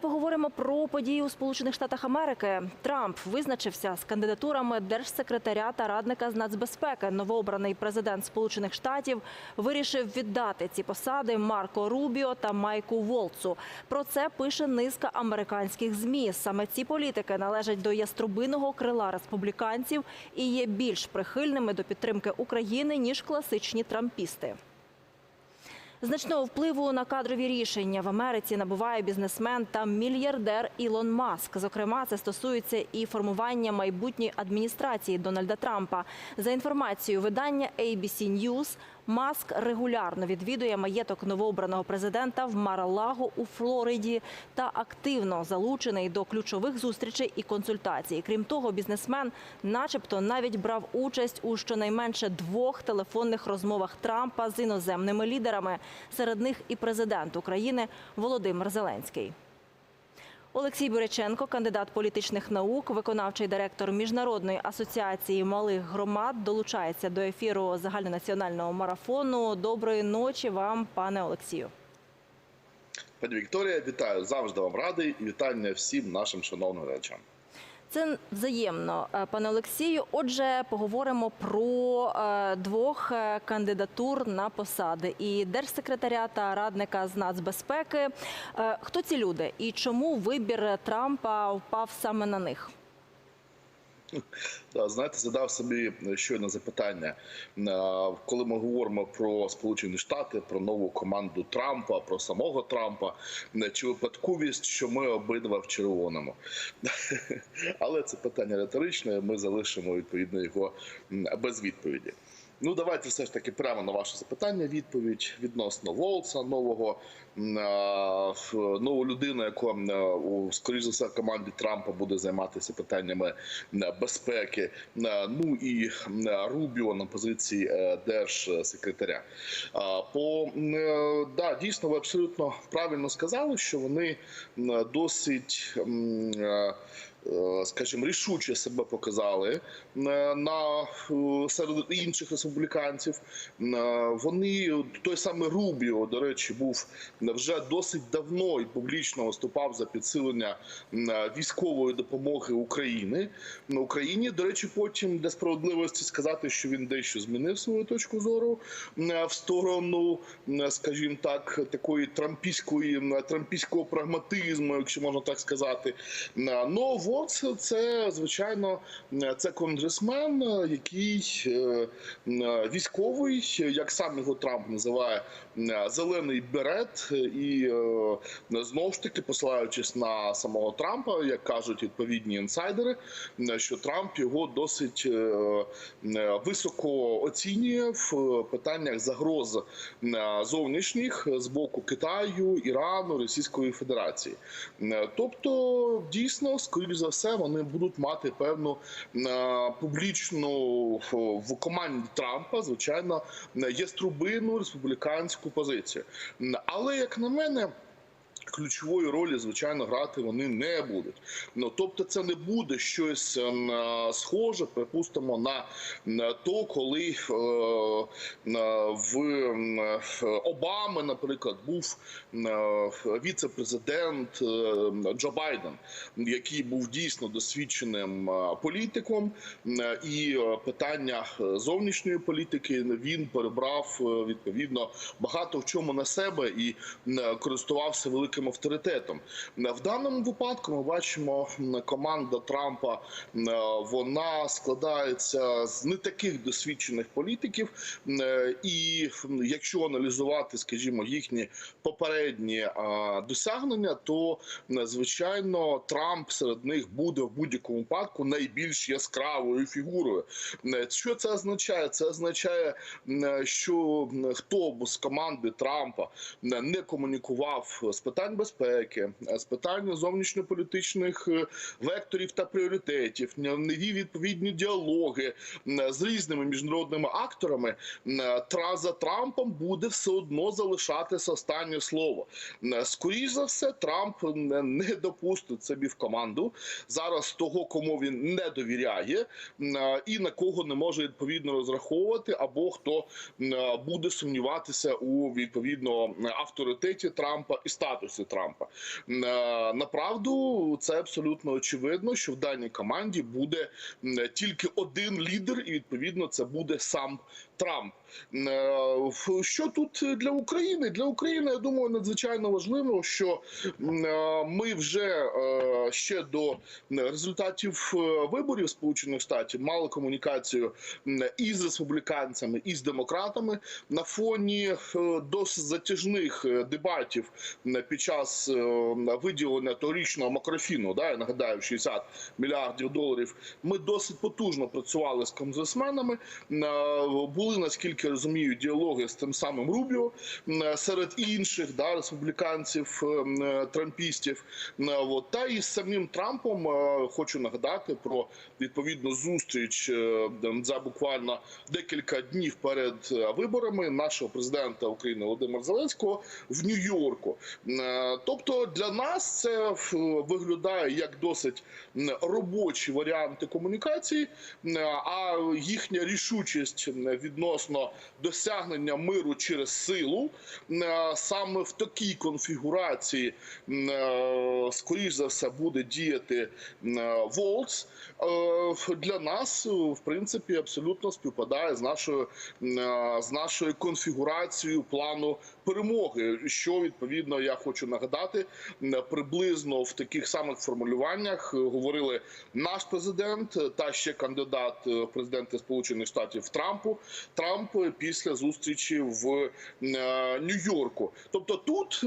поговоримо про події у Сполучених Штатах Америки. Трамп визначився з кандидатурами держсекретаря та радника з нацбезпеки. Новообраний президент Сполучених Штатів вирішив віддати ці посади Марко Рубіо та Майку Волцу. Про це пише низка американських змі. Саме ці політики належать до яструбиного крила республіканців і є більш прихильними до підтримки України ніж класичні трампісти. Значного впливу на кадрові рішення в Америці набуває бізнесмен та мільярдер Ілон Маск. Зокрема, це стосується і формування майбутньої адміністрації Дональда Трампа. За інформацією видання ABC News, Маск регулярно відвідує маєток новообраного президента в Маралаго у Флориді та активно залучений до ключових зустрічей і консультацій. Крім того, бізнесмен, начебто, навіть брав участь у щонайменше двох телефонних розмовах Трампа з іноземними лідерами. Серед них і президент України Володимир Зеленський. Олексій Буряченко, кандидат політичних наук, виконавчий директор Міжнародної асоціації малих громад, долучається до ефіру загальнонаціонального марафону. Доброї ночі вам, пане Олексію. Пані Вікторія, вітаю завжди вам радий і вітання всім нашим шановним глядачам. Це взаємно, е, пане Олексію. Отже, поговоримо про е, двох е, кандидатур на посади і держсекретаря та радника з нацбезпеки. Хто ці люди і чому вибір Трампа впав саме на них? Знаєте, задав собі щойно запитання, е, коли ми говоримо про Сполучені Штати, про нову команду Трампа, про самого Трампа, е, чи випадковість, що ми обидва в червоному. Але це питання риторичне. Ми залишимо відповідно його без відповіді. Ну, давайте все ж таки прямо на ваше запитання. Відповідь відносно Волца, нового нову людину, яка скоріш за все команді Трампа буде займатися питаннями безпеки. Ну і Рубіо на позиції е, держсекретаря. По е, да, дійсно, ви абсолютно правильно сказали, що вони досить. Е, Скажімо, рішуче себе показали е, на е, серед інших республіканців. Вони той самий Рубіо, до речі, був вже досить давно і публічно виступав за підсилення військової допомоги України на Україні. До речі, потім для справедливості сказати, що він дещо змінив свою точку зору в сторону, скажімо так, такої трампійської трампійського прагматизму, якщо можна так сказати. Е, Ну, це звичайно це конгресмен, який е, е, військовий, як сам його Трамп називає е, зелений берет, і знову ж таки посилаючись на самого Трампа, як кажуть відповідні інсайдери, що Трамп його досить високо оцінює в питаннях загроз зовнішніх з боку Китаю, Ірану, Російської Федерації. Тобто, дійсно, скоріш за все, вони будуть мати певну е, публічну в команді Трампа, звичайно, є струбину республіканську позицію. Але як на мене. Ключової ролі, звичайно, грати вони не будуть. Ну тобто, це не буде щось ем, е, схоже, припустимо, на, то, коли е, в Обами, наприклад, був е, віце-президент Джо Байден, який був дійсно досвідченим політиком, і питання зовнішньої політики він перебрав відповідно багато в чому на себе і користувався великим авторитетом. Е, В даному випадку ми бачимо команда Трампа. е, Вона складається з не таких досвідчених політиків, е, і якщо аналізувати, скажімо, їхні попередні досягнення, то звичайно Трамп серед них буде в будь-якому випадку найбільш яскравою фігурою. Е, Що це означає? Це означає, що хто з команди Трампа не комунікував з питань безпеки, е, з питань зовнішньополітичних е, векторів та пріоритетів, вів відповідні діалоги з різними міжнародними акторами. За Трампом буде все одно залишатися останнє слово. М, Скоріш за все, Трамп не допустить собі в команду зараз того, кому він не довіряє, і на кого не може відповідно розраховувати, або хто буде сумніватися у відповідно авторитеті Трампа і статусі адміністрацію Трампа. Е, Направду це абсолютно очевидно, що в даній команді буде м, тільки один лідер, і відповідно це буде сам Трамп. Е, Що тут для України? Для України я думаю надзвичайно важливо, що е, ми вже е, ще до результатів виборів Сполучених Штатів мали комунікацію і з республіканцями, і з демократами на фоні досить затяжних дебатів під час виділення торічного макрофіну. Да, я нагадаю, 60 мільярдів доларів. Ми досить потужно працювали з конгресменами. Е, Були наскільки я розумію, діалоги з тим самим Рубіо серед інших да, республіканців, е, трампістів. Е, От. Та і з самим Трампом е, хочу нагадати про відповідну зустріч за буквально декілька днів перед виборами нашого президента України Володимира Зеленського в Нью-Йорку. Тобто для нас це виглядає як досить робочі варіанти комунікації, а їхня рішучість м, відносно досягнення миру через силу е, саме в такій конфігурації, е, скоріш за все, буде діяти е, Волц. Для нас, в принципі, абсолютно співпадає з нашою з нашою конфігурацією плану перемоги. Що відповідно я хочу нагадати, приблизно в таких самих формулюваннях говорили наш президент та ще кандидат в президенти Сполучених Штатів Трампу. Трамп після зустрічі в е, Нью-Йорку. Тобто тут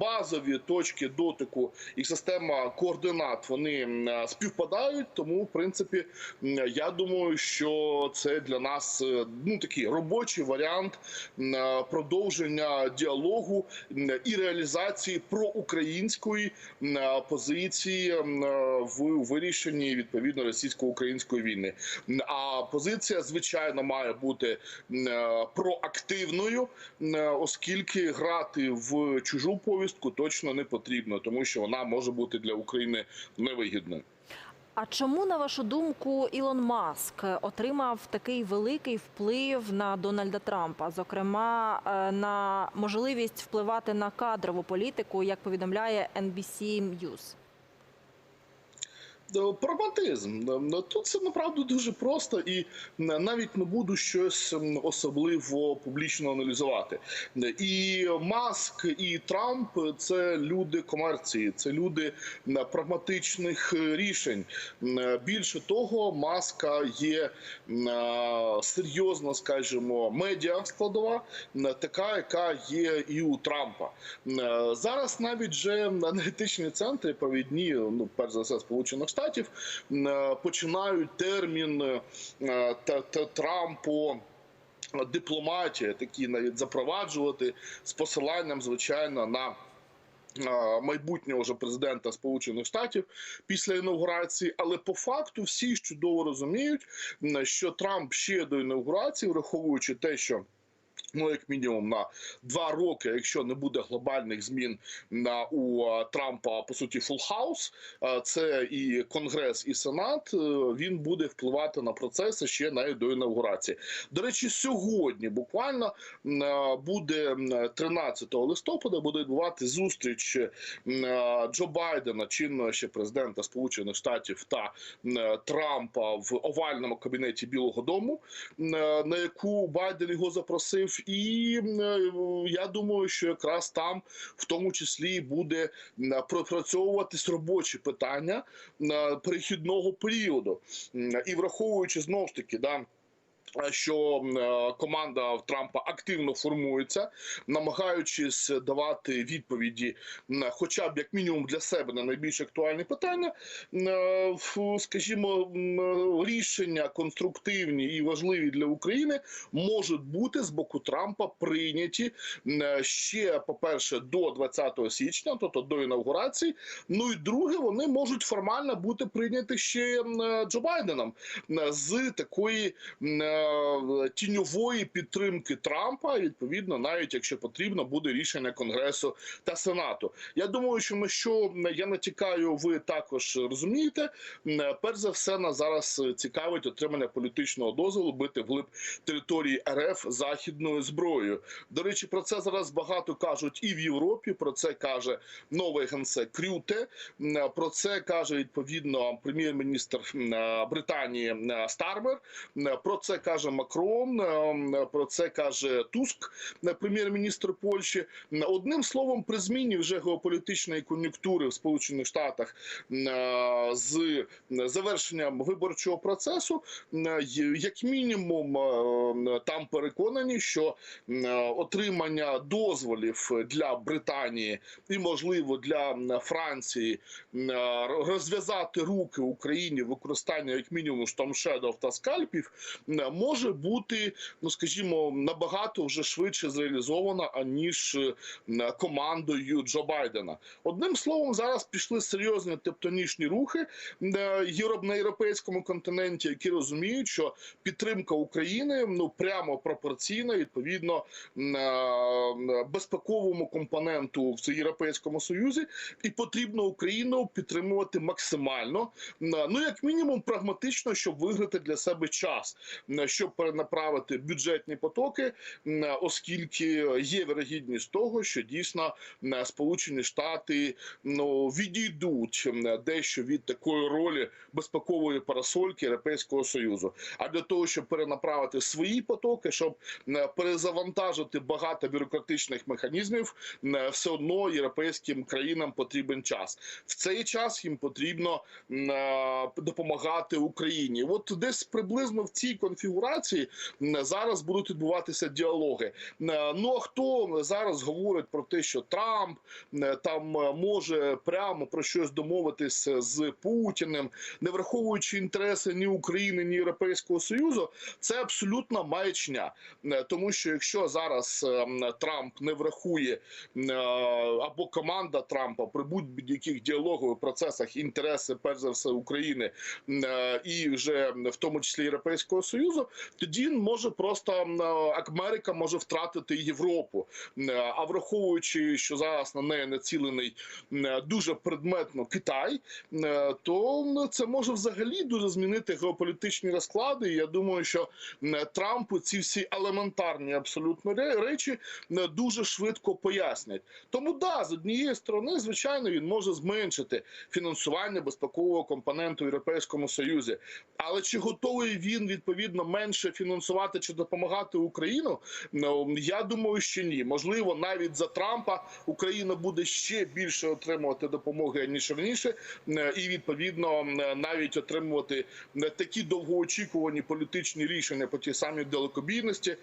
базові точки дотику і система координат вони співпадають. Тому, в принципі, я думаю, що це для нас е, ну такий робочий варіант е, продовження діалогу і реалізації проукраїнської позиції в вирішенні відповідно російсько-української війни. А позиція, звичайно, має бути м, е, проактивною, е, оскільки грати в чужу повістку точно не потрібно, тому що вона може бути для України невигідною. А чому, на вашу думку, Ілон Маск отримав такий великий вплив на Дональда Трампа, зокрема е, на можливість впливати на кадрову політику, як повідомляє NBC News? Е, Прагматизм Е, тут це направду дуже просто, і навіть не буду щось особливо публічно аналізувати. Е, І Маск, і Трамп це люди комерції, це люди прагматичних е, рішень. Е, Більше того, маска є е, серйозна, скажімо, медіа складова, така, яка є і у Трампа. Е, Зараз навіть же аналітичні центри провідні, ну перш за все, сполучених штатів, е, починають термін е, Трампу. Дипломатія такі навіть запроваджувати з посиланням, звичайно, на майбутнього вже президента Сполучених Штатів після інаугурації, але по факту всі чудово розуміють, що Трамп ще до інаугурації, враховуючи те, що Ну, як мінімум на два роки, якщо не буде глобальних змін на у а, Трампа по суті фул хаус, це і Конгрес, і Сенат. е, Він буде впливати на процеси ще навіть до інаугурації. До речі, сьогодні буквально буде м, 13 листопада буде відбувати зустріч Джо Байдена, чинного ще президента Сполучених Штатів та Трампа в овальному кабінеті Білого Дому, на яку Байден його запросив. І е, я думаю, що якраз там, в тому числі, буде пропрацьовуватись робочі питання перехідного періоду. І враховуючи знову ж таки, да. Що е, команда Трампа активно формується, намагаючись давати відповіді, хоча б як мінімум для себе на найбільш актуальні питання, Е, скажімо, рішення конструктивні і важливі для України можуть бути з боку Трампа прийняті ще, по-перше, до 20 січня, тобто до інаугурації. Ну і друге, вони можуть формально бути прийняті ще Джо Байденом з такої е, тіньової підтримки Трампа. Відповідно, навіть якщо потрібно, буде рішення Конгресу та Сенату. Я думаю, що на що я натякаю, ви також розумієте. Перш за все, нас зараз цікавить отримання політичного дозволу бити вглиб території РФ західною зброєю. До речі, про це зараз багато кажуть і в Європі. Про це каже новий генсек Крюте. Про це каже відповідно прем'єр-міністр Британії Стармер. Про це каже Макрон. Про це каже Туск, прем'єр-міністр Польщі. Одним словом, при зміні вже геополітичної кон'юнктури в Сполучених Штатах е, з завершенням виборчого процесу, м, як мінімум, е, там переконані, що е, отримання дозволів для Британії і, можливо, для Франції е, розв'язати руки Україні в використанні як мінімум штормшедов та скальпів може бути, ну скажімо, набагато вже швидше зреалізована аніж е, командою Джо Байдена. Одним словом, зараз пішли серйозні тектонічні рухи е, на європейському континенті, які розуміють, що підтримка України ну прямо пропорційна відповідно е, безпековому компоненту в Європейському Союзі, і потрібно Україну підтримувати максимально. Ну як мінімум, прагматично, щоб виграти для себе час, щоб перенаправити бюджетні потоки, оскільки є вірогідність того, що дійсно Сполучені Штати ну відійдуть дещо від такої ролі безпекової парасольки Європейського союзу. А для того, щоб перенаправити свої потоки, щоб перезавантажити багато бюрократичних механізмів, все одно європейським країнам потрібен час. В цей час їм потрібно е, допомагати Україні. От десь приблизно в цій конфігурації м, зараз будуть відбуватися діалоги. Е, Ну а хто зараз говорить про те, що Трамп е, там е, може прямо про щось домовитись з Путіним, не враховуючи інтереси ні України, ні Європейського Союзу, це абсолютно маячня. Е, Тому що якщо зараз е, Трамп не врахує е, або команда Трампа при будь-яких діалогових процесах інтереси, перш за все, України е, і вже в тому числі Європейського Союзу, тоді може просто м, Америка може втратити Європу. Е, А враховуючи, що зараз на неї націлений дуже предметно Китай, е, то це може взагалі дуже змінити геополітичні розклади. І я думаю, що Трампу ці всі елементарні абсолютно ре- речі дуже швидко пояснять. Тому да, з однієї сторони, звичайно, він може зменшити фінансування безпекового компоненту в Європейському Союзі. Але чи готовий він відповідно менше фінансувати чи допомагати Україну? Ну я думаю, що ні. Можливо, навіть за Трампа Україна буде ще більше отримувати допомоги ніж раніше, е, і відповідно е, навіть отримувати е, такі довгоочікувані політичні рішення по тій самій далекобійності,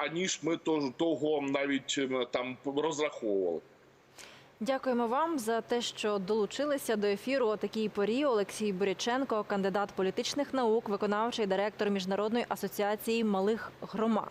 аніж ми то- того навіть там розраховували. Дякуємо вам за те, що долучилися до ефіру о такій порі. Олексій Буряченко, кандидат політичних наук, виконавчий директор міжнародної асоціації малих громад.